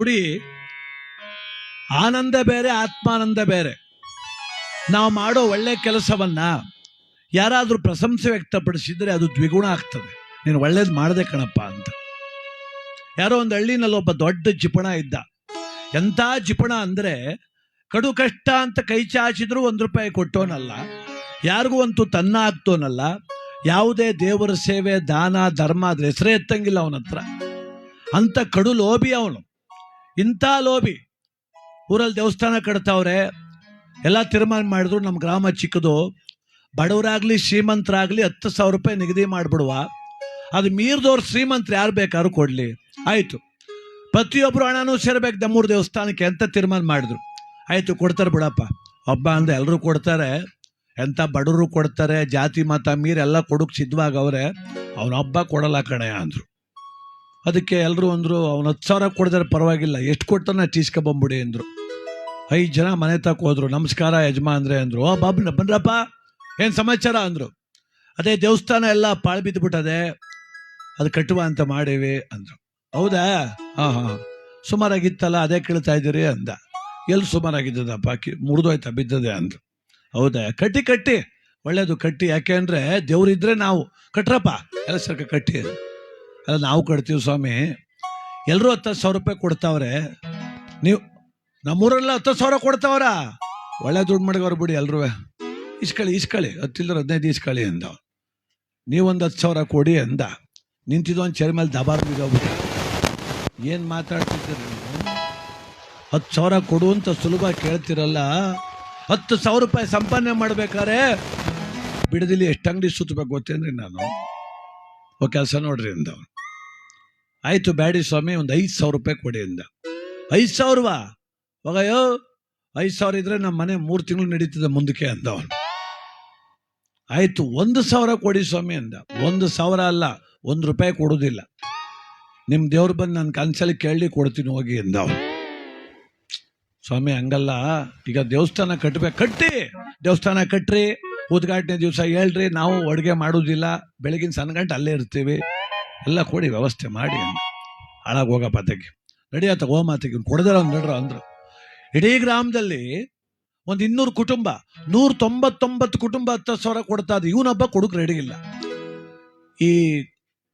ನೋಡಿ ಆನಂದ ಬೇರೆ, ಆತ್ಮಾನಂದ ಬೇರೆ. ನಾವು ಮಾಡೋ ಒಳ್ಳೆ ಕೆಲಸವನ್ನ ಯಾರಾದರೂ ಪ್ರಶಂಸೆ ವ್ಯಕ್ತಪಡಿಸಿದ್ರೆ ಅದು ದ್ವಿಗುಣ ಆಗ್ತದೆ. ನೀನು ಒಳ್ಳೇದು ಮಾಡದೆ ಕಣಪ್ಪ ಅಂತ. ಯಾರೋ ಒಂದು ಹಳ್ಳಿನಲ್ಲಿ ಒಬ್ಬ ದೊಡ್ಡ ಜಿಪಣ ಇದ್ದ. ಎಂಥ ಜಿಪಣ ಅಂದ್ರೆ, ಕಡು ಕಷ್ಟ ಅಂತ ಕೈ ಚಾಚಿದ್ರು ಒಂದು ರೂಪಾಯಿ ಕೊಟ್ಟೋನಲ್ಲ, ಯಾರಿಗೂ ಅಂತೂ ತನ್ನ ಆಗ್ತೋನಲ್ಲ, ಯಾವುದೇ ದೇವರ ಸೇವೆ, ದಾನ, ಧರ್ಮ ಅದ್ರ ಹೆಸರೇ ಎತ್ತಂಗಿಲ್ಲ ಅವನ ಹತ್ರ ಅಂತ ಕಡು ಲೋಭಿ ಅವನು. ಇಂಥ ಲೋಭಿ. ಊರಲ್ಲಿ ದೇವಸ್ಥಾನ ಕಟ್ತಾವ್ರೆ, ಎಲ್ಲ ತೀರ್ಮಾನ ಮಾಡಿದ್ರು, ನಮ್ಮ ಗ್ರಾಮ ಚಿಕ್ಕದು. ಬಡವರಾಗ್ಲಿ, ಶ್ರೀಮಂತರಾಗ್ಲಿ ಹತ್ತು ಸಾವಿರ ರೂಪಾಯಿ ನಿಗದಿ ಮಾಡಿಬಿಡುವ. ಅದು ಮೀರ್ದವ್ರು ಶ್ರೀಮಂತರು ಯಾರು ಬೇಕಾದ್ರೂ ಕೊಡ್ಲಿ. ಆಯಿತು. ಪ್ರತಿಯೊಬ್ಬರು ಹಣನೂ ಸೇರ್ಬೇಕು ನಮ್ಮೂರು ದೇವಸ್ಥಾನಕ್ಕೆ ಅಂತ ತೀರ್ಮಾನ ಮಾಡಿದ್ರು. ಆಯಿತು, ಕೊಡ್ತಾರೆ ಬಿಡಪ್ಪ. ಹಬ್ಬ ಅಂದ್ರೆ ಎಲ್ಲರೂ ಕೊಡ್ತಾರೆ. ಎಂಥ ಬಡವರು ಕೊಡ್ತಾರೆ, ಜಾತಿ, ಮತ, ಮೀರ್ ಎಲ್ಲ ಕೊಡಕ್ ಸಿದ್ಧವಾಗವ್ರೆ. ಅವನ ಹಬ್ಬ ಕೊಡಲ್ಲ ಕಣೆ ಅಂದ್ರು. ಅದಕ್ಕೆ ಎಲ್ಲರೂ ಅಂದರು, ಅವ್ನು ಹತ್ತು ಸಾವಿರ ಕೊಡಿದ್ರೆ, ಪರವಾಗಿಲ್ಲ. ಎಷ್ಟು ಕೊಡ್ತಾನೆ ಟೀಸ್ಕೊಬಂಬಿಡಿ ಅಂದರು. ಐದು ಜನ ಮನೆ ತಕ್ಕ ಹೋದರು. ನಮಸ್ಕಾರ ಯಜಮಾ ಅಂದರೆ. ಅಂದರು ಓ ಬಾಬು ಬನ್ರಪ್ಪ. ಏನು ಸಮಾಚಾರ? ಅಂದರು. ಅದೇ ದೇವಸ್ಥಾನ ಎಲ್ಲ ಪಾಳು ಬಿದ್ದುಬಿಟ್ಟದೆ ಅದು ಕಟ್ಟುವ ಅಂತ ಮಾಡೀವಿ ಅಂದರು. ಹೌದಾ? ಹಾಂ ಹಾಂ ಸುಮಾರಾಗಿತ್ತಲ್ಲ, ಅದೇ ಕೇಳ್ತಾ ಇದ್ದೀರಿ ಅಂದ. ಎಲ್ಲಿ ಸುಮಾರಾಗಿದ್ದದಪ್ಪ? ಕಿ, ಮುರಿದೋಯ್ತಾ, ಬಿದ್ದದೆ ಅಂದರು. ಹೌದಾ? ಕಟ್ಟಿ ಕಟ್ಟಿ. ಒಳ್ಳೇದು ಕಟ್ಟಿ. ಯಾಕೆ ಅಂದ್ರೆ ಇದ್ದರೆ ನಾವು. ಕಟ್ರಪ್ಪ. ಎಲ್ಲ ಸರ್ಕ ಕಟ್ಟಿ? ಅಲ್ಲ ನಾವು ಕಟ್ತೀವಿ ಸ್ವಾಮಿ. ಎಲ್ಲರೂ ಹತ್ತು ಸಾವಿರ ರೂಪಾಯಿ ಕೊಡ್ತಾವ್ರೆ. ನೀವು ನಮ್ಮೂರಲ್ಲ ಹತ್ತು ಸಾವಿರ ಕೊಡ್ತಾವ್ರ? ಒಳ್ಳೆ ದುಡ್ಡು ಮಾಡಿದವ್ರು ಬಿಡಿ ಎಲ್ಲರೂ ಇಸ್ಕಳಿ ಇಸ್ಕಳಿ ಹತ್ತಿಲ್ಲರ ಹದಿನೈದು ಇಸ್ಕಳಿ ಅಂದ. ನೀವೊಂದು ಹತ್ತು ಸಾವಿರ ಕೊಡಿ ಅಂದ. ನಿಂತಿದ್ದು ಒಂದು ಚೇರ್ ಮೇಲೆ ದಬಾರ್ ಬಿದ್ದೋಗ್ಬಿಟ್ಟ ಏನು ಮಾತಾಡ್ತಿದ್ದೀರಿ ನೀವು? ಹತ್ತು ಸಾವಿರ ಕೊಡು ಅಂತ ಸುಲಭ ಕೇಳ್ತಿರಲ್ಲ. ಹತ್ತು ಸಾವಿರ ರೂಪಾಯಿ ಸಂಪಾದನೆ ಮಾಡ್ಬೇಕಾದ್ರೆ ಬಿಡದಿಲ್ಲಿ ಎಷ್ಟು ಅಂಗಡಿ ಸುತ್ತಬೇಕು ಗೊತ್ತೇನ್ರಿ ನಾನು? ಓ, ಕೆಲಸ ನೋಡ್ರಿ ಅಂದ ಅವ್ನು. ಆಯ್ತು ಬ್ಯಾಡಿ ಸ್ವಾಮಿ, ಒಂದು ಐದು ಸಾವಿರ ರೂಪಾಯಿ ಕೊಡಿ ಅಂದ. ಐದು ಸಾವಿರವಾ? ಅಯ್ಯೋ ಐದು ಸಾವಿರ ಇದ್ರೆ ನಮ್ಮ ಮನೆ ಮೂರು ತಿಂಗಳು ನಡೀತದೆ ಮುಂದಕ್ಕೆ ಅಂದ ಅವನು. ಆಯ್ತು, ಒಂದು ಸಾವಿರ ಕೊಡಿ ಸ್ವಾಮಿ ಅಂದ. ಒಂದು ಸಾವಿರ ಅಲ್ಲ, ಒಂದು ರೂಪಾಯಿ ಕೊಡೋದಿಲ್ಲ. ನಿಮ್ಮ ದೇವ್ರು ಬಂದು ನನ್ನ ಕನ್ಸಲ್ಲಿ ಕೇಳಿ ಕೊಡ್ತೀನಿ ಹೋಗಿ ಅಂದ ಅವನು. ಸ್ವಾಮಿ, ಹಂಗಲ್ಲ, ಈಗ ದೇವಸ್ಥಾನ ಕಟ್ಟಬೇಕು ಕಟ್ಟಿ, ದೇವಸ್ಥಾನ ಕಟ್ಟ್ರಿ ಉದ್ಘಾಟನೆ ದಿವಸ ಹೇಳ್ರಿ, ನಾವು ಅಡುಗೆ ಮಾಡೋದಿಲ್ಲ, ಬೆಳಗಿನ ಸಣ್ಣ ಗಂಟೆ ಅಲ್ಲೇ ಇರ್ತೀವಿ. ಎಲ್ಲ ಕೊಡಿ ವ್ಯವಸ್ಥೆ ಮಾಡಿ ಹಾಳಾಗಿ ಹೋಗಪ್ಪ ತೆಗಿ ಓ ಹೋಮಾತಿಗೆ ಕೊಡದಾರ ಒಂದು ನಡ್ರ ಅಂದ್ರು. ಇಡೀ ಗ್ರಾಮದಲ್ಲಿ ಒಂದು ಇನ್ನೂರು ಕುಟುಂಬ ನೂರ ತೊಂಬತ್ತೊಂಬತ್ತು ಕುಟುಂಬ ಹತ್ತು ಸಾವಿರ ಕೊಡ್ತಾ ಇದ್ದು ಇವನೊಬ್ಬ ಕೊಡಕ್ ರೆಡಿ ಇಲ್ಲ ಈ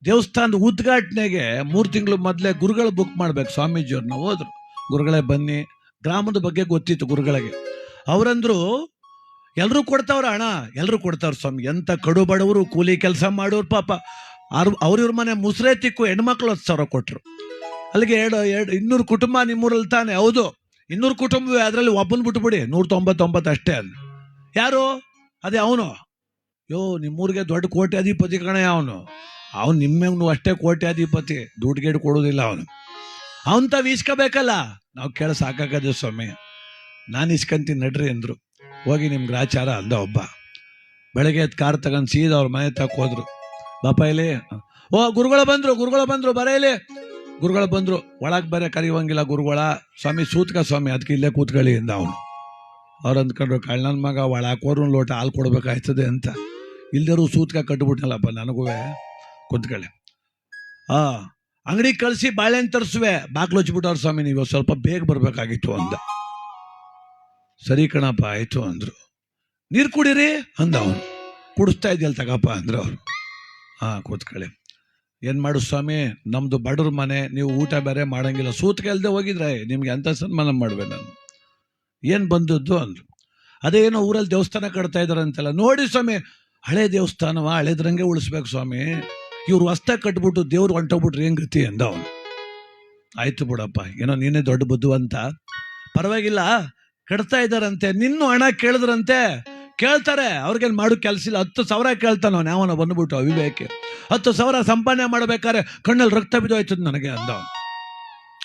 ದೇವಸ್ಥಾನದ ಉದ್ಘಾಟನೆಗೆ ಮೂರು ತಿಂಗಳು ಮೊದಲೇ ಗುರುಗಳು ಬುಕ್ ಮಾಡ್ಬೇಕು. ಸ್ವಾಮೀಜಿಯವ್ರನ್ನ ಹೋದ್ರು. ಗುರುಗಳೇ ಬನ್ನಿ. ಗ್ರಾಮದ ಬಗ್ಗೆ ಗೊತ್ತಿತ್ತು ಗುರುಗಳಿಗೆ. ಅವರಂದ್ರು ಎಲ್ಲರೂ ಕೊಡ್ತಾವ್ರ ಹಣ ಎಲ್ಲರೂ ಕೊಡ್ತಾವ್ರ ಸ್ವಾಮಿ. ಎಂಥ ಕಡು ಬಡವರು, ಕೂಲಿ ಕೆಲಸ ಮಾಡೋರು ಪಾಪ. ಅವ್ರಿವ್ರ ಮನೆ ಮುಸ್ರೆ ತಿಕ್ಕು ಹೆಣ್ಮಕ್ಳು ಹತ್ತು ಸಾವಿರ ಕೊಟ್ರು. ಅಲ್ಲಿಗೆ ಎರಡು ಎರಡು, ಇನ್ನೂರು ಕುಟುಂಬ ನಿಮ್ಮೂರಲ್ಲಿ ತಾನೆ. ಹೌದು, ಇನ್ನೂರು ಕುಟುಂಬವೇ, ಅದರಲ್ಲಿ ಒಬ್ಬನ ಬಿಟ್ಬಿಡಿ. ನೂರ ತೊಂಬತ್ತೊಂಬತ್ತು ಅಷ್ಟೇ ಅಲ್ಲಿ. ಯಾರು? ಅದೇ ಅವನು. ಯೋ, ನಿಮ್ಮೂರಿಗೆ ದೊಡ್ಡ ಕೋಟ್ಯಾಧಿಪತಿ ಕಣೆ ಅವನು. ಅವನು ನಿಮ್ಮನ್ನು ಅಷ್ಟೇ ಕೋಟ್ಯಾಧಿಪತಿ. ದುಡ್ಡು ಗೇಡು ಕೊಡೋದಿಲ್ಲ ಅವನು. ಅವನ್ ತಾವ್ ಇಸ್ಕೋಬೇಕಲ್ಲ ನಾವು ಕೇಳ ಸಾಕಾಗದೆ ಸ್ವಾಮಿ. ನಾನು ಇಸ್ಕಂತೀನಿ ನಡ್ರಿ ಅಂದ್ರು. ಹೋಗಿ ನಿಮ್ಗೆ ಆಚಾರ ಅಂದ ಒಬ್ಬ. ಬೆಳಗ್ಗೆ ಎದ್ದು ಕಾರ್ ತಗೊಂಡು ಸೀದಾ ಅವ್ರ ಮನೆ ತಕ್ಕ ಹೋದ್ರು. ಬಾಪ ಇಲ್ಲಿ. ಓ, ಗುರುಗಳು ಬಂದ್ರು ಗುರುಗಳು ಬಂದ್ರು, ಬರ ಇಲ್ಲಿ. ಗುರುಗಳು ಬಂದ್ರು, ಒಳಗೆ ಬರೆ ಕರಿವಂಗಿಲ್ಲ ಗುರುಗಳ. ಸ್ವಾಮಿ, ಸೂತ್ಕ ಸ್ವಾಮಿ ಅದಕ್ಕೆ ಇಲ್ಲೇ ಕೂತ್ಕೊಳ್ಳಿ ಅಂದ ಅವನು. ಅವ್ರು ಅಂದ್ಕೊಂಡ್ರು, ಕಳ್ಳನ ಮಗ ಒಳ ಲೋಟ, ಹಾಲು ಕೊಡ್ಬೇಕಾಯ್ತದೆ ಅಂತ. ಇಲ್ದರೂ ಸೂತ್ಕ ಕಟ್ಬಿಟ್ನಲ್ಲಪ್ಪ, ನನಗೂ. ಕೂತ್ಕೊಳ್ಳಿ. ಆ, ಅಂಗಡಿ ಕಳಿಸಿ ಬಾಳೆಹಣ್ಣು ತರಿಸುವೆ. ಬಾಗ್ಲು ಹಚ್ಬಿಟ್ಟವ್ರ ಸ್ವಾಮಿ ನೀವು, ಸ್ವಲ್ಪ ಬೇಗ ಬರ್ಬೇಕಾಗಿತ್ತು ಅಂದ. ಸರಿ ಕಣಪ್ಪ, ಆಯ್ತು ಅಂದ್ರು. ನೀರು ಕುಡೀರಿ ಅಂದ ಅವನು. ಕುಡಿಸ್ತಾ ಇದೆಯಲ್ಲ ತಗಪ್ಪ ಅಂದ್ರು ಅವ್ರು. ಹಾ ಕೂತ್ಕೊಳ್ಳಿ. ಏನ್ ಮಾಡು ಸ್ವಾಮಿ, ನಮ್ದು ಬಡವ್ರ ಮನೆ, ನೀವು ಊಟ ಬೇರೆ ಮಾಡಂಗಿಲ್ಲ. ಸೂತ್ ಇಲ್ದೆ ಹೋಗಿದ್ರೆ ನಿಮ್ಗೆ ಎಂತ ಸನ್ಮಾನ ಮಾಡ್ಬೇ ನಾನು? ಏನ್ ಬಂದದ್ದು ಅಂದ್ರು. ಅದೇನೋ ಊರಲ್ಲಿ ದೇವಸ್ಥಾನ ಕಟ್ತಾ ಇದಾರೆ ಅಂತೆಲ್ಲ. ನೋಡಿ ಸ್ವಾಮಿ, ಹಳೆ ದೇವಸ್ಥಾನವ, ಹಳೆದ್ರಂಗೆ ಉಳಿಸ್ಬೇಕು ಸ್ವಾಮಿ. ಇವ್ರು ಹೊಸ್ತಾಗ ಕಟ್ಬಿಟ್ಟು ದೇವ್ರು ಹೊಂಟೋಗ್ಬಿಟ್ರೆ ಏನ್ ಗತಿ ಅಂದ ಅವನು. ಆಯ್ತು ಬಿಡಪ್ಪ, ಏನೋ ನೀನೇ ದೊಡ್ಡ ಬುದ್ಧಿವಂತ. ಪರವಾಗಿಲ್ಲ, ಕಟ್ತಾ ಇದಾರಂತೆ. ನಿನ್ನೂ ಹಣ ಕೇಳಿದ್ರಂತೆ. ಕೇಳ್ತಾರೆ. ಅವ್ರಿಗೇನು ಮಾಡೋ ಕೆಲಸ ಇಲ್ಲ. ಹತ್ತು ಸಾವಿರ ಕೇಳ್ತಾನ ಅವನು. ಯಾವನ ಬಂದ್ಬಿಟ್ಟು ಅವಿವೇಕೆ. ಹತ್ತು ಸಾವಿರ ಸಂಪಾದನೆ ಮಾಡ್ಬೇಕಾದ್ರೆ ಕಣ್ಣಲ್ಲಿ ರಕ್ತ ಬಿದ್ದೋಯ್ತದ ನನಗೆ ಅಂದ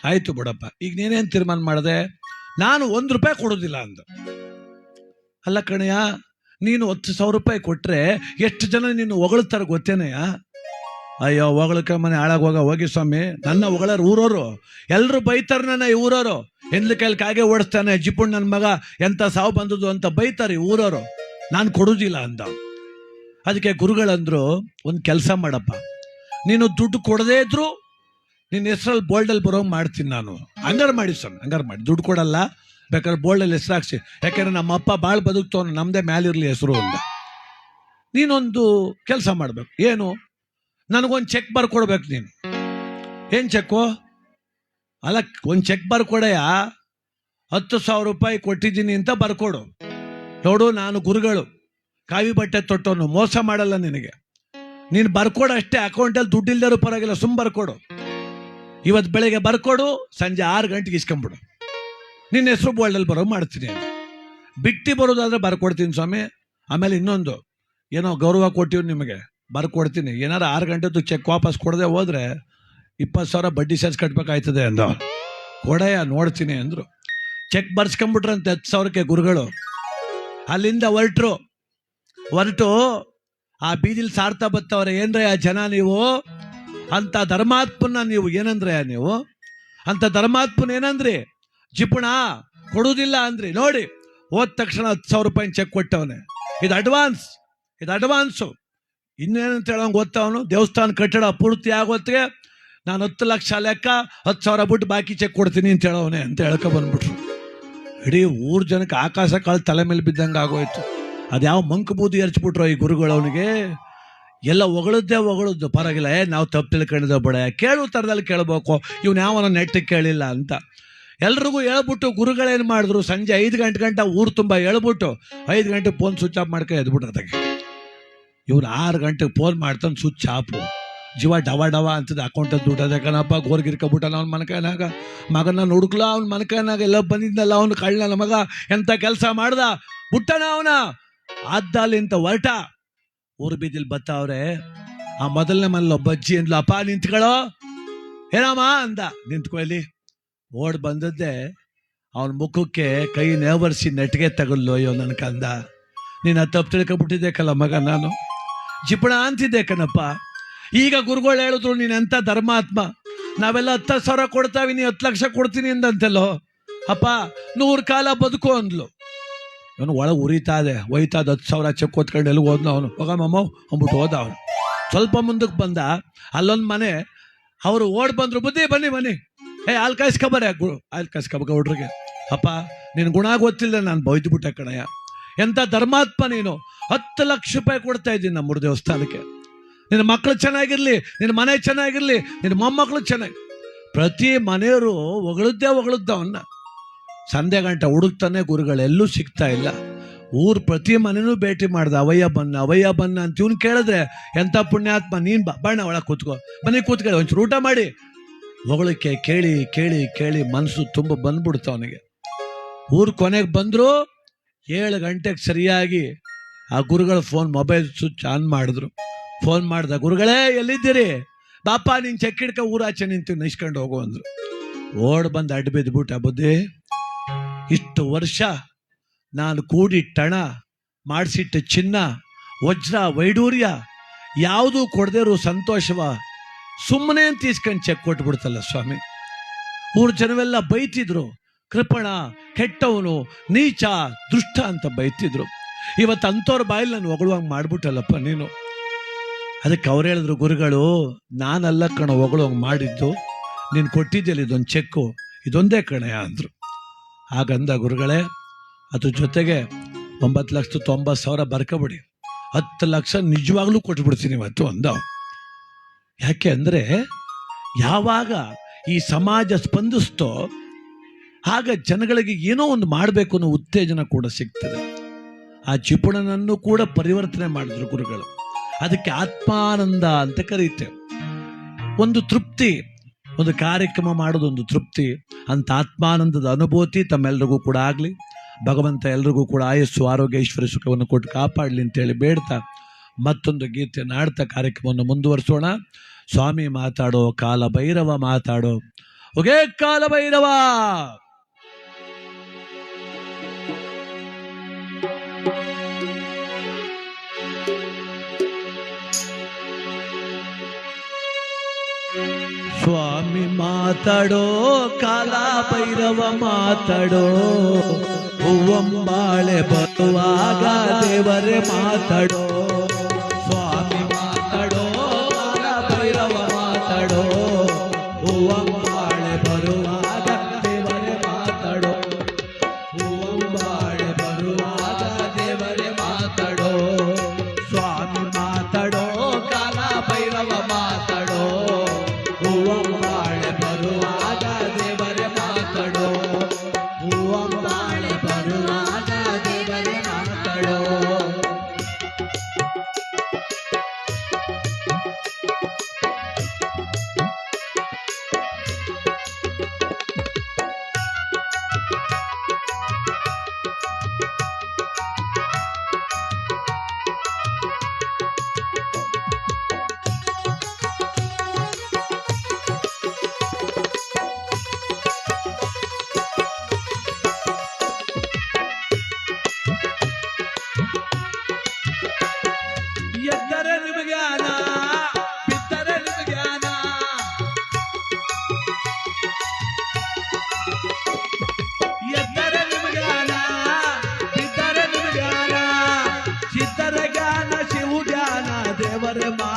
ಆಯಿತು ಬಿಡಪ್ಪ. ಈಗ ನೀನೇನ್ ತೀರ್ಮಾನ ಮಾಡಿದೆ? ನಾನು ಒಂದು ರೂಪಾಯಿ ಕೊಡೋದಿಲ್ಲ ಅಂದ. ಅಲ್ಲ ಕಣಯ್ಯ, ನೀನು ಹತ್ತು ಸಾವಿರ ರೂಪಾಯಿ ಕೊಟ್ರೆ ಎಷ್ಟು ಜನ ನೀನು ಹೊಗಳ್ತಾರೆ ಗೊತ್ತೇನಯ್ಯ? ಅಯ್ಯೋ ಹೊಗಳಕ್ಕೆ ಮನೆ ಹಾಳಾಗಿ ಹೋಗ ಹೋಗಿ ಸ್ವಾಮಿ. ನನ್ನ ಹೊಗಳರು ಊರೋರು ಎಲ್ಲರೂ ಬೈತಾರೆ ನನ್ನ ಈ ಊರೋರು ಹೆಣ್ಲ ಕೈಲಿ ಕಾಗೆ ಓಡಿಸ್ತಾನೆ, ಜಿಪುಣ್ ನನ್ನ ಮಗ, ಎಂತ ಸಾವು ಬಂದದ್ದು ಅಂತ ಬೈತಾರೆ ಊರವರು. ನಾನು ಕೊಡೋದಿಲ್ಲ ಅಂದ ಅದಕ್ಕೆ ಗುರುಗಳಂದ್ರು, ಒಂದು ಕೆಲಸ ಮಾಡಪ್ಪ. ನೀನು ದುಡ್ಡು ಕೊಡದೇ ಇದ್ರು ನಿನ್ನ ಹೆಸರಲ್ಲಿ ಬೋಲ್ಡಲ್ಲಿ ಬರೋ ಮಾಡ್ತೀನಿ ನಾನು. ಹಂಗಾರು ಮಾಡಿ ಸರ್, ಹಂಗಾರು ಮಾಡಿ. ದುಡ್ಡು ಕೊಡಲ್ಲ, ಬೇಕಾದ್ರೆ ಬೋಲ್ಡಲ್ಲಿ ಹೆಸರು ಹಾಕ್ಸಿ. ಯಾಕೆಂದ್ರೆ ನಮ್ಮ ಅಪ್ಪ ಭಾಳ ಬದುಕ್ತವನು ನಮ್ಮದೇ ಮ್ಯಾಲಿರಲಿ ಹೆಸರು ಅಂತ. ನೀನೊಂದು ಕೆಲಸ ಮಾಡಬೇಕು. ಏನು? ನನಗೊಂದು ಚೆಕ್ ಬರ್ಕೊಡ್ಬೇಕು ನೀನು. ಏನು ಚೆಕ್ಕು? ಅಲ್ಲ, ಒಂದು ಚೆಕ್ ಬರ್ಕೊಡಯ್ಯ? ಹತ್ತು ಸಾವಿರ ರೂಪಾಯಿ ಕೊಟ್ಟಿದ್ದೀನಿ ಅಂತ ಬರ್ಕೊಡು. ನೋಡು, ನಾನು ಗುರುಗಳು. ಕಾವಿ ಬಟ್ಟೆ ತೊಟ್ಟವನು ಮೋಸ ಮಾಡಲ್ಲ ನಿನಗೆ. ನೀನು ಬರ್ಕೊಡು ಅಷ್ಟೇ, ಅಕೌಂಟಲ್ಲಿ ದುಡ್ಡು ಇಲ್ದಿರೋ ಪರವಾಗಿಲ್ಲ, ಸುಮ್ ಬರ್ಕೊಡು. ಇವತ್ತು ಬೆಳಗ್ಗೆ ಬರ್ಕೊಡು, ಸಂಜೆ ಆರು ಗಂಟೆಗೆ ಇಸ್ಕೊಂಬಿಡು. ನಿನ್ನ ಹೆಸರು ಬೋಲ್ಡಲ್ಲಿ ಬರೋ ಮಾಡ್ತೀನಿ ಬಿಟ್ಟಿ ಬರೋದಾದ್ರೆ ಬರ್ಕೊಡ್ತೀನಿ ಸ್ವಾಮಿ. ಆಮೇಲೆ ಇನ್ನೊಂದು, ಏನೋ ಗೌರವ ಕೊಟ್ಟಿವ್ ನಿಮಗೆ. ಬರ್ಕೊಡ್ತೀನಿ. ಏನಾರು ಆರು ಗಂಟೆದು ಚೆಕ್ ವಾಪಸ್ ಕೊಡದೆ ಹೋದ್ರೆ ಇಪ್ಪತ್ತು ಸಾವಿರ ಬಡ್ಡಿ ಸೇರ್ಸ್ ಕಟ್ಬೇಕಾಯ್ತದೆ ಅಂದ. ಕೊಡಯ್ಯ ನೋಡ್ತೀನಿ ಅಂದ್ರು. ಚೆಕ್ ಬರ್ಸ್ಕೊಂಬಿಟ್ರಂತೆ ಹತ್ತು ಸಾವಿರಕ್ಕೆ ಗುರುಗಳು. ಅಲ್ಲಿಂದ ಹೊರಟರು. ಹೊರಟು, ಆ ಬೀದಿಲಿ ಸಾರ್ತಾ ಬತ್ತವ್ರೆ, ಏನ್ರೇ ಜನ ನೀವು? ಅಂತ ಧರ್ಮಾತ್ಮನ ನೀವು ಏನಂದ್ರೆ ನೀವು? ಅಂತ ಧರ್ಮಾತ್ಮನ ಏನಂದ್ರಿ? ಜಿಪುಣ ಕೊಡುವುದಿಲ್ಲ ಅಂದ್ರಿ. ನೋಡಿ, ಹೋದ ತಕ್ಷಣ ಹತ್ತು ಸಾವಿರ ರೂಪಾಯಿ ಚೆಕ್ ಕೊಟ್ಟವನೆ. ಇದು ಅಡ್ವಾನ್ಸ್. ಇದು ಅಡ್ವಾನ್ಸು. ಇನ್ನೇನಂತ ಹೇಳೋಂಗೆ ಗೊತ್ತವನು? ದೇವಸ್ಥಾನ ಕಟ್ಟಡ ಪೂರ್ತಿ ಆಗೋತ್ತಿಗೆ ನಾನು ಹತ್ತು ಲಕ್ಷ ಲೆಕ್ಕ ಹತ್ತು ಸಾವಿರ ಬಿಟ್ಟು ಬಾಕಿ ಚೆಕ್ ಕೊಡ್ತೀನಿ ಅಂತ ಹೇಳೋನೆ ಅಂತ ಹೇಳಕ ಬಂದ್ಬಿಟ್ರು. ಇಡೀ ಊರ್ ಜನಕ್ಕೆ ಆಕಾಶ ಕಾಳು ತಲೆ ಮೇಲೆ ಬಿದ್ದಂಗೆ ಆಗೋಯ್ತು. ಅದ್ಯಾವ ಮಂಕು ಬೂದಿ ಎರಚ್ಬಿಟ್ರು ಈ ಗುರುಗಳು ಅವನಿಗೆ? ಎಲ್ಲ ಹೊಗಳದ್ದೇ ಹೊಗಳದ್ದು. ಪರವಾಗಿಲ್ಲ. ಏ, ನಾವು ತಪ್ಪು ತಿಳ್ಕೊಂಡಿದ್ದೆ ಬಡ. ಕೇಳು ಥರದಲ್ಲಿ ಕೇಳಬೇಕು. ಇವನು ಯಾವನ ನೆಟ್ಟಿಗೆ ಕೇಳಿಲ್ಲ ಅಂತ. ಎಲ್ರಿಗೂ ಹೇಳ್ಬಿಟ್ಟು ಗುರುಗಳೇನು ಮಾಡಿದ್ರು? ಸಂಜೆ ಐದು ಗಂಟೆ ಗಂಟೆ ಊರು ತುಂಬ ಹೇಳ್ಬಿಟ್ಟು ಐದು ಗಂಟೆ ಫೋನ್ ಸ್ವಿಚ್ ಆಫ್ ಮಾಡ್ಕೊಂಡು ಎದ್ಬಿಟ್ರೆ ಅದಕ್ಕೆ ಇವ್ರು ಆರು ಗಂಟೆಗೆ ಫೋನ್ ಮಾಡ್ತಾನೆ ಸ್ವಿಚ್ ಆಫು ಜೀವ ಡವ ಡವ ಅಂತದ ಅಕೌಂಟ್ ದುಡ್ಡು ಅದೇ ಕಣಪ್ಪ ಗೋರ್ಗಿರ್ಕೊಬಿಟ್ಟಲ್ಲ ಅವ್ನ ಮನಕೈನಾಗ. ಮಗನ ಹುಡುಕ್ಲ ಅವ್ನ ಮನಕೈನಾಗ ಎಲ್ಲ ಬಂದಿದ್ನಲ್ಲ ಅವ್ನು ಕಳ್ಳನ ಮಗ. ಎಂತ ಕೆಲಸ ಮಾಡ್ದ? ಬಿಟ್ಟನ ಅವನ? ಅದ್ದಲ್ಲಿಂತ ಹೊರಟ. ಊರು ಬೀದಿಲ್ ಬತ್ತವ್ರೆ ಆ ಮೊದಲನೇ ಮನೇಲಿ ಒಬ್ಬ ಅಜ್ಜಿ ಅಂದ್ಲು, ಅಪ್ಪ, ನಿಂತ್ಕೊಳ್ಳೋ. ಏನಮ್ಮ? ಅಂದ. ನಿಂತ್ಕೊಳ್ಳಿ ಓಡ್ ಬಂದದ್ದೆ ಅವನ ಮುಖಕ್ಕೆ ಕೈ ನೇವರ್ಸಿ ನೆಟ್ಗೆ ತಗಲ್ಲು ಅಯ್ಯೋ ನನ್ನ ಕಂದ. ನೀನು ತಪ್ಪು ತಿಳ್ಕೊಬಿಟ್ಟಿದ್ದೆ ಕಲ್ಲ ಮಗ ನಾನು. ಜಿಪಣ ಅಂತಿದ್ದೆ ಕಣಪ್ಪ. ಈಗ ಗುರುಗಳು ಹೇಳಿದ್ರು, ನೀನು ಎಂತ ಧರ್ಮಾತ್ಮ? ನಾವೆಲ್ಲ ಹತ್ತು ಸಾವಿರ ಕೊಡ್ತಾವಿ, ನೀ ಹತ್ತು ಲಕ್ಷ ಕೊಡ್ತೀನಿ ಅಂದಂತೆಲ್ಲೋ? ಅಪ್ಪ, ನೂರು ಕಾಲ ಬದುಕು ಅಂದ್ಲು. ಇವನು ಒಳಗೆ ಉರಿತಾ ಇದೆ ಒಯ್ತಾ ಹತ್ತು ಸಾವಿರ ಚೆಕ್ ಓದ್ಕೊಂಡು ಎಲ್ಲಿಗೆ ಹೋದ್ನ ಅವನು. ಹೋಗಮ್ಮ ಅಂದ್ಬಿಟ್ಟು ಹೋದ ಅವನು. ಸ್ವಲ್ಪ ಮುಂದಕ್ಕೆ ಬಂದ, ಅಲ್ಲೊಂದು ಮನೆ, ಅವರು ಓಡ್ ಬಂದ್ರು ಬುದ್ಧಿ ಬನ್ನಿ ಬನ್ನಿ. ಏ, ಹಾಲು ಕಾಯಿಸ್ಕೊಬಾರೆ ಗುರು ಹಾಲು ಕಾಯಿಸ್ಕೊಬ ಹುಡ್ರಿಗೆ ಅಪ್ಪ ನಿನ್ನ ಗುಣ ಗೊತ್ತಿಲ್ಲ, ನಾನು ಬೈದ್ಬಿಟ್ಟೆ ಕಣಯ್ಯ. ಎಂಥ ಧರ್ಮಾತ್ಮ ನೀನು? ಹತ್ತು ಲಕ್ಷ ರೂಪಾಯಿ ಕೊಡ್ತಾ ಇದ್ದೀನಿ ನಮ್ಮ ದೇವಸ್ಥಾನಕ್ಕೆ. ನಿನ್ನ ಮಕ್ಕಳು ಚೆನ್ನಾಗಿರಲಿ, ನಿನ್ನ ಮನೆ ಚೆನ್ನಾಗಿರಲಿ, ನಿನ್ನ ಮೊಮ್ಮಕ್ಕಳು ಚೆನ್ನಾಗಿ. ಪ್ರತಿ ಮನೆಯವರು ಹೊಗಳದ್ದೇ ಹೊಗಳದ್ದವನ್ನ ಸಂಧ್ಯಾ ಗಂಟೆ ಹುಡುಕ್ತಾನೆ ಗುರುಗಳೆಲ್ಲೂ ಸಿಗ್ತಾ ಇಲ್ಲ. ಊರು ಪ್ರತಿ ಮನೆನೂ ಭೇಟಿ ಮಾಡ್ದ, ಅವಯ್ಯ ಬನ್ನ ಅವಯ್ಯ ಬನ್ನ ಅಂತ ಇವ್ನು ಕೇಳಿದ್ರೆ ಎಂಥ ಪುಣ್ಯಾತ್ಮ, ನೀನು ಬಾ ಬಣ್ಣ ಒಳಗೆ ಕೂತ್ಕೋ. ಬನ್ನಿ ಕೂತ್ಕೊಳ್ಳಿ ಒಂಚೂರು ಊಟ ಮಾಡಿ. ಹೊಗಳಿಕೆ ಕೇಳಿ ಕೇಳಿ ಕೇಳಿ ಮನಸ್ಸು ತುಂಬ ಬಂದ್ಬಿಡ್ತು ಅವನಿಗೆ. ಊರು ಕೊನೆಗೆ ಬಂದ್ರು, ಏಳು ಗಂಟೆಗೆ ಸರಿಯಾಗಿ ಆ ಗುರುಗಳ ಫೋನ್ ಮೊಬೈಲ್ ಸ್ವಿಚ್ ಆನ್ ಮಾಡಿದ್ರು. ಫೋನ್ ಮಾಡ್ದ, ಗುರುಗಳೇ, ಎಲ್ಲಿದ್ದೀರಿ? ಬಾಪ ನಿನ್ ಚೆಕ್ ಹಿಡ್ಕ ಊರಾಚೆ ನಿಂತು ನೈಸ್ಕೊಂಡು ಹೋಗು, ಅಂದ್ರು. ಓಡ್ ಬಂದು ಅಡ್ಡ ಬಿದ್ಬಿಟ್ಟ ಬುದ್ಧಿ. ಇಷ್ಟು ವರ್ಷ ನಾನು ಕೂಡಿಟ್ಟಣ, ಮಾಡಿಸಿಟ್ಟ ಚಿನ್ನ, ವಜ್ರ, ವೈಡೂರ್ಯ, ಯಾವುದೂ ಕೊಡದೇರು ಸಂತೋಷವ ಸುಮ್ಮನೆ ಅಂತ ಇಸ್ಕೊಂಡು ಚೆಕ್ ಕೊಟ್ಬಿಡ್ತಲ್ಲ ಸ್ವಾಮಿ. ಊರು ಜನವೆಲ್ಲ ಬೈತಿದ್ರು, ಕೃಪಣ, ಕೆಟ್ಟವನು, ನೀಚ, ದುಷ್ಟ ಅಂತ ಬೈತಿದ್ರು. ಇವತ್ತು ಅಂಥವ್ರ ಬಾಯಲ್ಲಿ ನಾನು ಹೊಗಳುವಂಗೆ ಮಾಡ್ಬಿಟ್ಟಲ್ಲಪ್ಪ ನೀನು. ಅದಕ್ಕೆ ಅವ್ರು ಹೇಳಿದ್ರು, ಗುರುಗಳು, ನಾನಲ್ಲ ಕಣ ಹೊಗಳುವಂಗೆ ಮಾಡಿದ್ದು. ನೀನು ಕೊಟ್ಟಿದ್ದೆಲ್ಲ ಇದೊಂದು ಚೆಕ್ಕು, ಇದೊಂದೇ ಕಣಯ ಅಂದರು. ಹಾಗಂದ ಗುರುಗಳೇ, ಅದ್ರ ಜೊತೆಗೆ ಒಂಬತ್ತು ಲಕ್ಷ ತೊಂಬತ್ತು ಸಾವಿರ ಬರ್ಕೊಬಿಡಿ. ಹತ್ತು ಲಕ್ಷ ನಿಜವಾಗ್ಲೂ ಕೊಟ್ಬಿಡ್ತೀನಿ ಇವತ್ತು ಅಂದ ಯಾಕೆ ಅಂದರೆ, ಯಾವಾಗ ಈ ಸಮಾಜ ಸ್ಪಂದಿಸ್ತೋ, ಆಗ ಜನಗಳಿಗೆ ಏನೋ ಒಂದು ಮಾಡಬೇಕು ಅನ್ನೋ ಉತ್ತೇಜನ ಕೂಡ ಸಿಗ್ತದೆ. ಆ ಚಿಪುಣನನ್ನು ಕೂಡ ಪರಿವರ್ತನೆ ಮಾಡಿದ್ರು ಗುರುಗಳು. ಅದಕ್ಕೆ ಆತ್ಮಾನಂದ ಅಂತ ಕರೀತೇವೆ ಒಂದು ತೃಪ್ತಿ, ಒಂದು ಕಾರ್ಯಕ್ರಮ ಮಾಡೋದೊಂದು ತೃಪ್ತಿ ಅಂತ ಆತ್ಮಾನಂದದ ಅನುಭೂತಿ ತಮ್ಮೆಲ್ಲರಿಗೂ ಕೂಡ ಆಗಲಿ, ಭಗವಂತ ಎಲ್ರಿಗೂ ಕೂಡ ಆಯಸ್ಸು, ಆರೋಗ್ಯ, ಐಶ್ವರ್ಯ ಸುಖವನ್ನು ಕೊಟ್ಟು ಕಾಪಾಡಲಿ ಅಂತೇಳಿ ಬೇಡ್ತಾ ಮತ್ತೊಂದು ಗೀತೆಯನ್ನು ಆಡ್ತಾ ಕಾರ್ಯಕ್ರಮವನ್ನು ಮುಂದುವರಿಸೋಣ. ಸ್ವಾಮಿ ಮಾತಾಡೋ ಕಾಲ ಭೈರವ ಮಾತಾಡೋ. ಒಗೇ ಕಾಲ ಭೈರವ ಸ್ವಾಮಿ ಮಾತಾಡೋ ಕಾಲ ಭೈರವ ಮಾತಾಡೋ ಹೂವಂಬಾಳೆ ಬರುವಾಗ ದೇವರೇ ಮಾತಾಡೋ. மரமா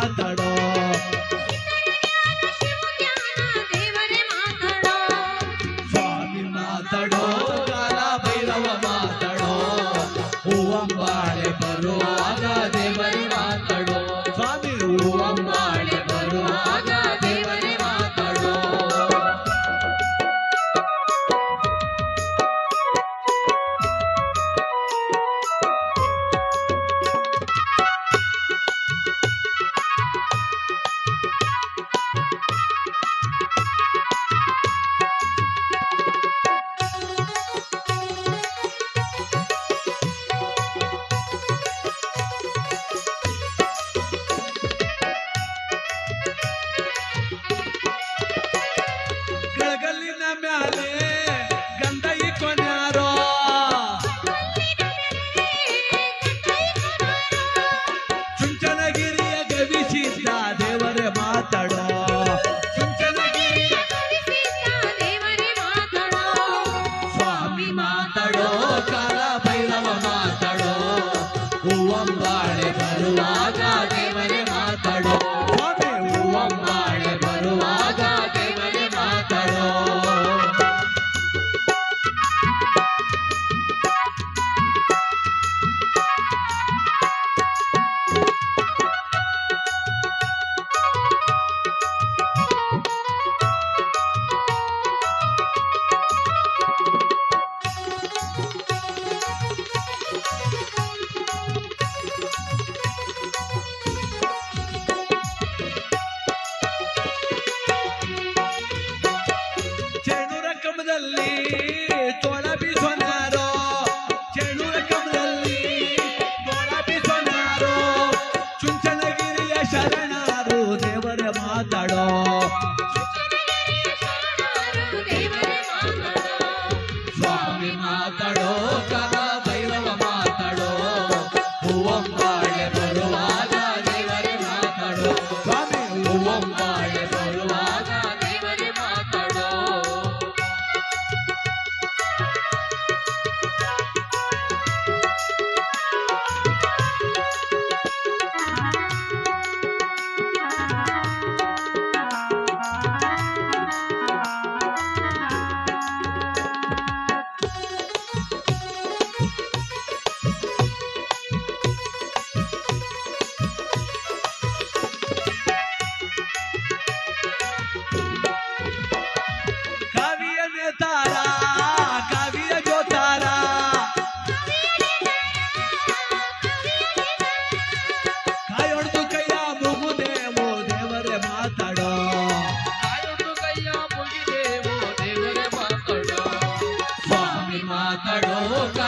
ಸ್ವಾಮಿ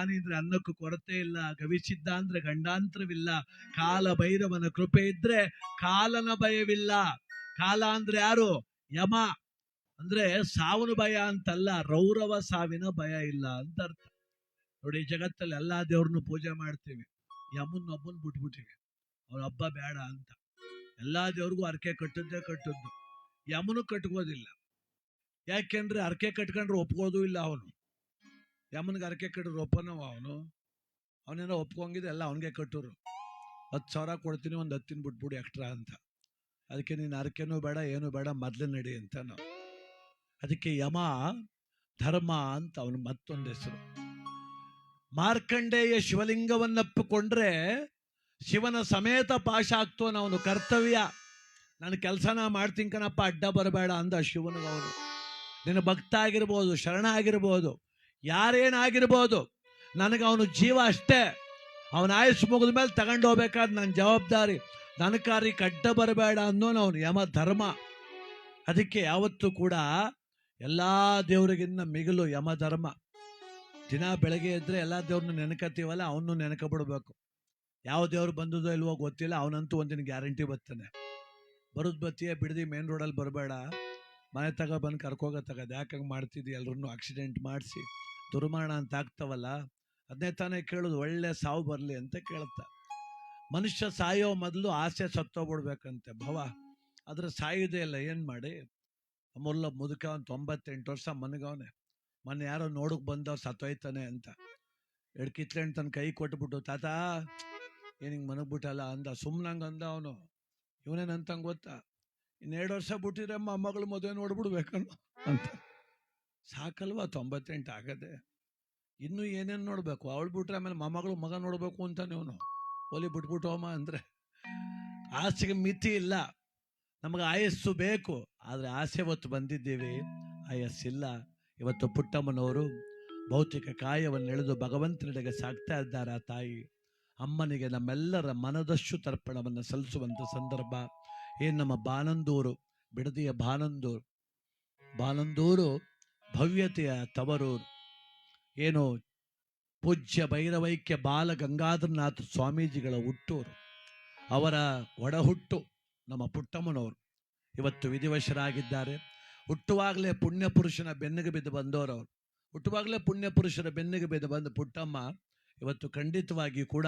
ಅಂದ್ರೆ ಅನ್ನಕ್ಕೂ ಕೊರತೆ ಇಲ್ಲ ಗವಿಸಿದ್ದ ಅಂದ್ರೆ ಗಂಡಾಂತರವಿಲ್ಲ ಕಾಲ ಭೈರವನ ಕೃಪೆ ಇದ್ರೆ ಕಾಲನ ಭಯವಿಲ್ಲ. ಕಾಲ ಅಂದ್ರೆ ಯಾರು? ಯಮ. ಅಂದ್ರೆ ಸಾವಿನ ಭಯ ಅಂತಲ್ಲ, ರೌರವ ಸಾವಿನ ಭಯ ಇಲ್ಲ ಅಂತ ಅರ್ಥ. ನೋಡಿ, ಜಗತ್ತಲ್ಲಿ ಎಲ್ಲಾ ದೇವ್ರನ್ನು ಪೂಜೆ ಮಾಡ್ತೀವಿ. ಯಮನ್ ಒಬ್ಬನ್ ಬಿಟ್ಬಿಟ್ಟಿವಿ. ಅವ್ರ ಹಬ್ಬ ಬೇಡ ಅಂತ. ಎಲ್ಲಾ ದೇವ್ರಿಗೂ ಅರ್ಕೆ ಕಟ್ಟದ್ದೇ ಕಟ್ಟದ್ದು. ಯಮನು ಕಟ್ಕೋದಿಲ್ಲ ಯಾಕೆಂದ್ರೆ ಅರ್ಕೆ ಕಟ್ಕೊಂಡ್ರೆ ಒಪ್ಕೋದು ಇಲ್ಲ ಅವನು. ಯಮನ್ಗೆ ಅರಕೆ ಕಟ್ಟಿದ್ರು ಒಪ್ಪನವ ಅವನು. ಅವನೇನೋ ಒಪ್ಕೊಂಗಿದ್ರೆ ಎಲ್ಲ ಅವನಿಗೆ ಕಟ್ಟೋರು. ಹತ್ತು ಸಾವಿರ ಕೊಡ್ತೀನಿ, ಒಂದು ಹತ್ತಿನ ಬಿಟ್ಬಿಡಿ ಎಕ್ಸ್ಟ್ರಾ ಅಂತ. ಅದಕ್ಕೆ ನೀನು ಅರಕೆನೂ ಬೇಡ, ಏನು ಬೇಡ, ಮೊದಲೇ ನಡಿ ಅಂತ ನಾವು ಅದಕ್ಕೆ ಯಮ, ಧರ್ಮ ಅಂತ ಅವನು ಮತ್ತೊಂದು ಹೆಸರು. ಮಾರ್ಕಂಡೇಯ ಶಿವಲಿಂಗವನ್ನಪ್ಪಿಕೊಂಡ್ರೆ ಶಿವನ ಸಮೇತ ಪಾಶ ಆಗ್ತೋನ ಅವನು ಕರ್ತವ್ಯ. ನಾನು ಕೆಲಸನ ಮಾಡ್ತೀನಿ ಕಣಪ್ಪ, ಅಡ್ಡ ಬರಬೇಡ ಅಂದ ಶಿವನಿಗೆ ಅವನು ನಿನ್ನ ಭಕ್ತ ಆಗಿರ್ಬೋದು, ಶರಣ ಆಗಿರ್ಬೋದು. ಯಾರೇನಾಗಿರ್ಬೋದು? ನನಗೆ ಅವನು ಜೀವ ಅಷ್ಟೇ. ಅವನ ಆಯುಷ್ ಮುಗಿದ ಮೇಲೆ ತಗೊಂಡು ಹೋಗ್ಬೇಕಾದ್ ನನ್ನ ಜವಾಬ್ದಾರಿ, ನನ್ನ ಕಾರಿ ಕಡ್ಡ ಬರಬೇಡ ಅನ್ನೋನು ಅವನು ಯಮ ಧರ್ಮ. ಅದಕ್ಕೆ ಯಾವತ್ತೂ ಕೂಡ ಎಲ್ಲ ದೇವರಿಗಿನ್ನ ಮಿಗಿಲು ಯಮ ಧರ್ಮ. ದಿನ ಬೆಳಗ್ಗೆ ಎದ್ರೆ ಎಲ್ಲ ದೇವ್ರನ್ನ ನೆನಕತ್ತೀವಲ್ಲ ಅವನು ನೆನಕಬಿಡ್ಬೇಕು. ಯಾವ ದೇವ್ರು ಬಂದದೋ ಇಲ್ವೋ ಗೊತ್ತಿಲ್ಲ, ಅವನಂತೂ ಒಂದಿನ ಗ್ಯಾರಂಟಿ ಬರ್ತಾನೆ. ಬರೋದು ಬತ್ತೀಯ ಬಿಡದಿ ಮೇನ್ ರೋಡಲ್ಲಿ ಬರಬೇಡ. ಮನೆ ತಗ ಬಂದು ಕರ್ಕೋಗ ತಗದು ಯಾಕಂಗೆ ಮಾಡ್ತಿದ್ದಿ ಎಲ್ಲರನ್ನೂ ಆಕ್ಸಿಡೆಂಟ್ ಮಾಡಿಸಿ. ದುರ್ಮರಣ ಅಂತ ಆಗ್ತಾವಲ್ಲ, ಅದನ್ನೇ ತಾನೇ ಕೇಳೋದು, ಒಳ್ಳೆ ಸಾವು ಬರಲಿ ಅಂತ ಕೇಳುತ್ತ. ಮನುಷ್ಯ ಸಾಯೋ ಮೊದಲು ಆಸೆ ಸತ್ತೋಗ್ಬಿಡ್ಬೇಕಂತೆ ಭವ. ಆದರೆ ಸಾಯೋದೇ ಇಲ್ಲ, ಏನು ಮಾಡಿ? ಅಮೂಲ್ಯ ಮುದುಕ ಒಂದು ತೊಂಬತ್ತೆಂಟು ವರ್ಷ ಮನಗವನೆ. ಮೊನ್ನೆ ಯಾರೋ ನೋಡಕ್ ಬಂದವ್ ಸತ್ತೋಯ್ತಾನೆ ಅಂತ. ಎರಡು ಕಿತ್ಲೆಂಡ್ ತನ್ನ ಕೈ ಕೊಟ್ಬಿಟ್ಟು, ತಾತ, ಏನು ಹಿಂಗೆ ಮನಗ್ಬಿಟ್ಟಲ್ಲ? ಅಂದ. ಸುಮ್ಮನಂಗೆ ಅಂದ ಅವನು. ಇವನೇನಂತಂಗೆ ಗೊತ್ತಾ? ಇನ್ನೆರಡು ವರ್ಷ ಬಿಟ್ಟಿದ್ರೆ ಮಗಳು ಮದುವೆ ನೋಡ್ಬಿಡ್ಬೇಕನ್ನು ಅಂತ. ಸಾಕಲ್ವಾ ತೊಂಬತ್ತೆಂಟು ಆಗದೆ? ಇನ್ನು ಏನೇನು ನೋಡಬೇಕು? ಅವಳು ಬಿಟ್ರೆ ಆಮೇಲೆ ಮೊಮ್ಮಗಳು ಮಗ ನೋಡಬೇಕು ಅಂತ ನೀವು ಒಲಿ ಬಿಟ್ಬಿಟ್ಟೋಮ ಅಂದರೆ ಅಂದ್ರೆ. ಆಸೆಗೆ ಮಿತಿ ಇಲ್ಲ. ನಮಗೆ ಆಯಸ್ಸು ಬೇಕು. ಆದರೆ ಆಸೆ ಹೊತ್ತು ಬಂದಿದ್ದೀವಿ. ಆಯಸ್ಸಿಲ್ಲ. ಇವತ್ತು ಪುಟ್ಟಮ್ಮನವರು ಭೌತಿಕ ಕಾಯವನ್ನು ಎಳೆದು ಭಗವಂತನೆಡೆಗೆ ಸಾಕ್ತಾ ಇದ್ದಾರೆ ಆ ತಾಯಿ. ಅಮ್ಮನಿಗೆ ನಮ್ಮೆಲ್ಲರ ಮನದಷ್ಟು ತರ್ಪಣವನ್ನು ಸಲ್ಲಿಸುವಂತ ಸಂದರ್ಭ. ಏನ್ ನಮ್ಮ ಬಾನಂದೂರು, ಬಿಡದಿಯ ಬಾನಂದೂರು. ಬಾನಂದೂರು ಭವ್ಯತೆಯ ತವರೂರು ಏನು ಪೂಜ್ಯ ಭೈರವೈಕ್ಯ ಬಾಲ ಗಂಗಾಧರನಾಥ ಸ್ವಾಮೀಜಿಗಳ ಹುಟ್ಟೂರು. ಅವರ ಒಡಹುಟ್ಟು ನಮ್ಮ ಪುಟ್ಟಮ್ಮನವರು. ಇವತ್ತು ವಿಧಿವಶರಾಗಿದ್ದಾರೆ. ಹುಟ್ಟುವಾಗಲೇ ಪುಣ್ಯ ಪುರುಷನ ಬೆನ್ನಿಗೆ ಬಿದ್ದು ಅವರು ಹುಟ್ಟುವಾಗಲೇ ಪುಣ್ಯ ಪುರುಷರ ಬೆನ್ನಿಗೆ ಬಿದ್ದು ಬಂದ ಪುಟ್ಟಮ್ಮ ಇವತ್ತು ಖಂಡಿತವಾಗಿ ಕೂಡ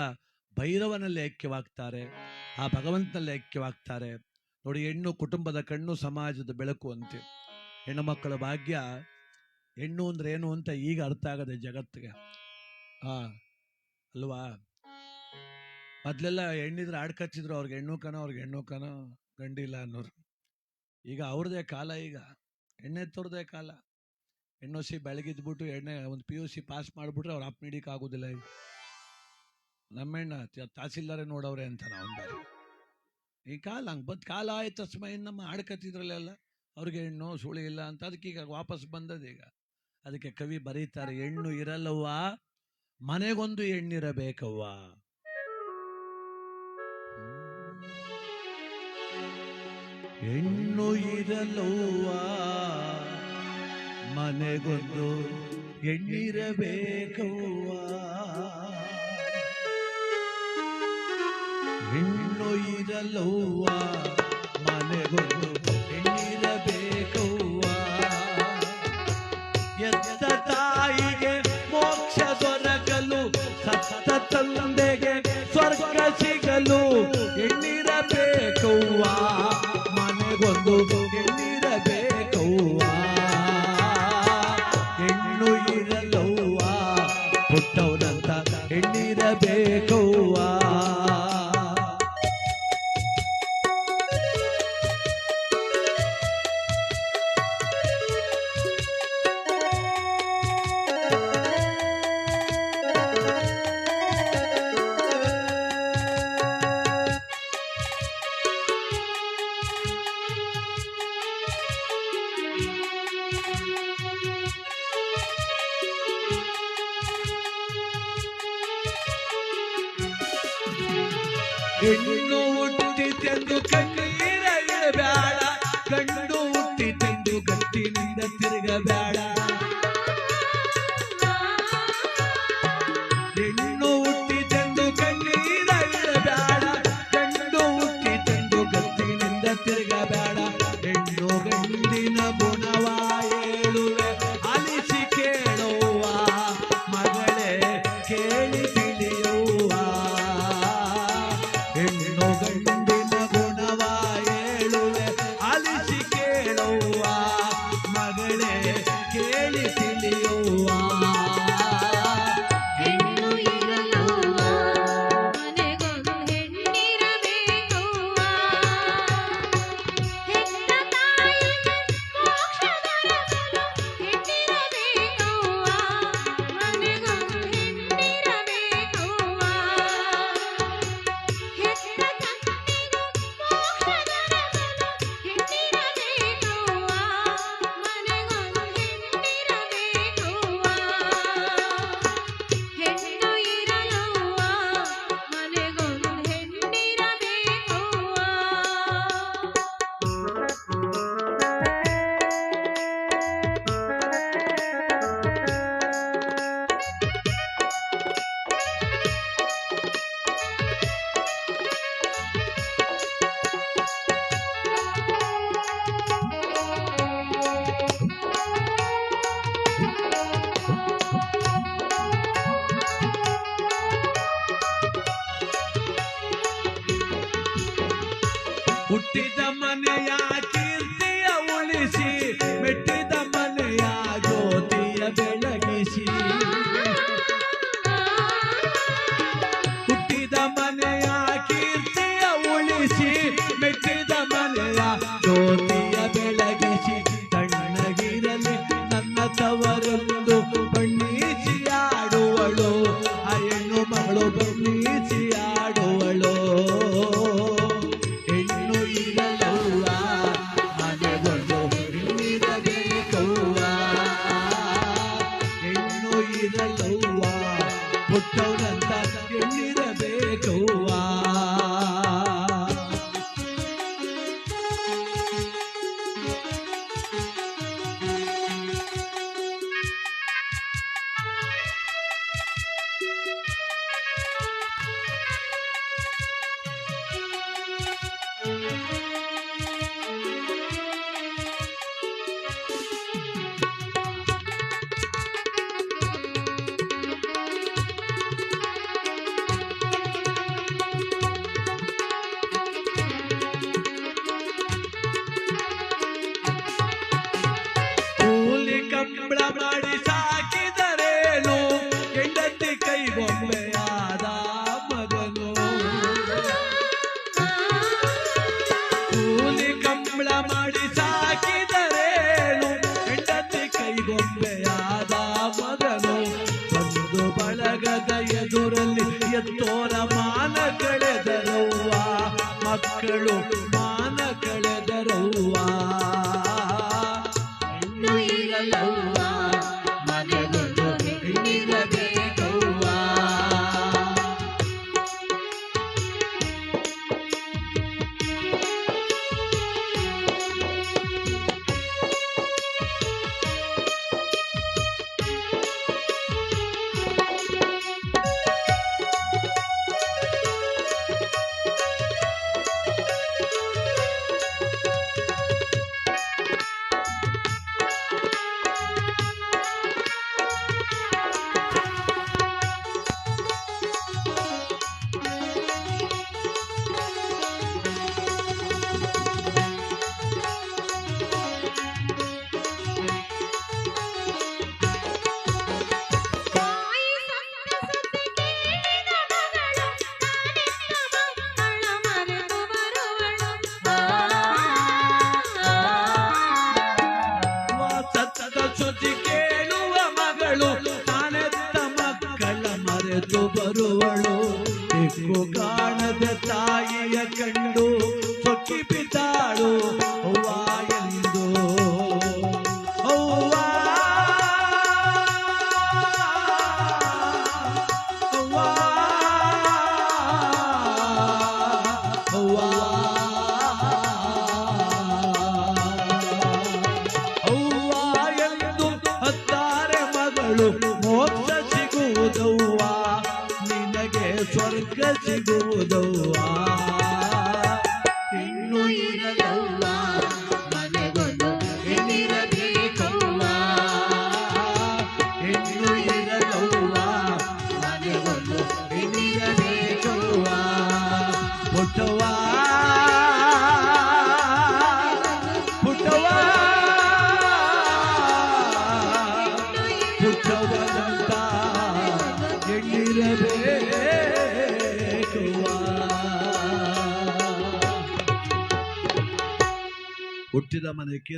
ಭೈರವನಲ್ಲಿ ಐಕ್ಯವಾಗ್ತಾರೆ. ಆ ಭಗವಂತನಲ್ಲಿ ಐಕ್ಯವಾಗ್ತಾರೆ. ನೋಡಿ ಹೆಣ್ಣು ಕುಟುಂಬದ ಕಣ್ಣು ಸಮಾಜದ ಬೆಳಕು ಅಂತೆ. ಹೆಣ್ಣು ಮಕ್ಕಳ ಭಾಗ್ಯ ಹೆಣ್ಣು ಅಂದ್ರೆ ಏನು ಅಂತ ಈಗ ಅರ್ಥ ಆಗದೆ ಜಗತ್ತಿಗೆ. ಆ, ಅಲ್ವಾ? ಮೊದ್ಲೆಲ್ಲ ಹೆಣ್ಣಿದ್ರೆ ಆಡ್ಕಚ್ಚಿದ್ರು ಅವ್ರಿಗೆ ಹೆಣ್ಣು ಕಣ ಅವ್ರಿಗೆ ಹೆಣ್ಣು ಕಣ ಗಂಡಿಲ್ಲ ಅನ್ನೋರು. ಈಗ ಅವ್ರದೇ ಕಾಲ ಈಗ. ಹೆಣ್ಣೆತ್ತವ್ರದೇ ಕಾಲ. ಹೆಣ್ಣು ಸಿ ಬೆಳಗಿದ್ಬಿಟ್ಟು ಎಣ್ಣೆ ಒಂದು ಪಿ ಯು ಸಿ ಪಾಸ್ ಮಾಡಿಬಿಟ್ರೆ ಅವ್ರು ಅಪ್ಪ ನೀಡಕ್ಕೆ ಆಗೋದಿಲ್ಲ ಈಗ. ನಮ್ಮೆಣ್ಣ ತಹಸೀಲ್ದಾರೆ ನೋಡವ್ರೆ ಅಂತ ನಾವು ಈ ಕಾಲ ಹಂಗೆ ಬದ್ ಕಾಲ ಆಯ್ತು ತಸ್ಮೈ ನಮ್ಮ ಆಡ್ಕತ್ತಿದ್ರಲ್ಲೆಲ್ಲ ಅವ್ರಿಗೆ ಹೆಣ್ಣು, ಸುಳಿ ಇಲ್ಲ ಅಂತ ಅದಕ್ಕೆ ಈಗ ವಾಪಸ್ ಬಂದದೀಗ. ಅದಕ್ಕೆ ಕವಿ ಬರೀತಾರೆ ಹೆಣ್ಣು ಇರಲ್ಲವ್ವ? ಮನೆಗೊಂದು ಹೆಣ್ಣಿರಬೇಕವ್ವ ಹೆಣ್ಣು ಇರಲವ್ವ ಮನೆಗೊಂದು ಹೆಣ್ಣಿರಬೇಕವ್ವ ಹೆಣ್ಣು ಇರಲವ್ವ ಮನೆಗೊಂದು ತಂದೆಗೆ ಸ್ವರ್ಗ ಸಿಗಲು ತಿರ್ಗಬೇಡ ಎತ್ತೋರ ಮಾನ ಕಳೆದರವ್ವ. ಮಕ್ಕಳು ಮಾನ ಕಳೆದರವ್ವ.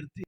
ಹುಟ್ಟಿದ ಮನೆ ಕೀರ್ತಿ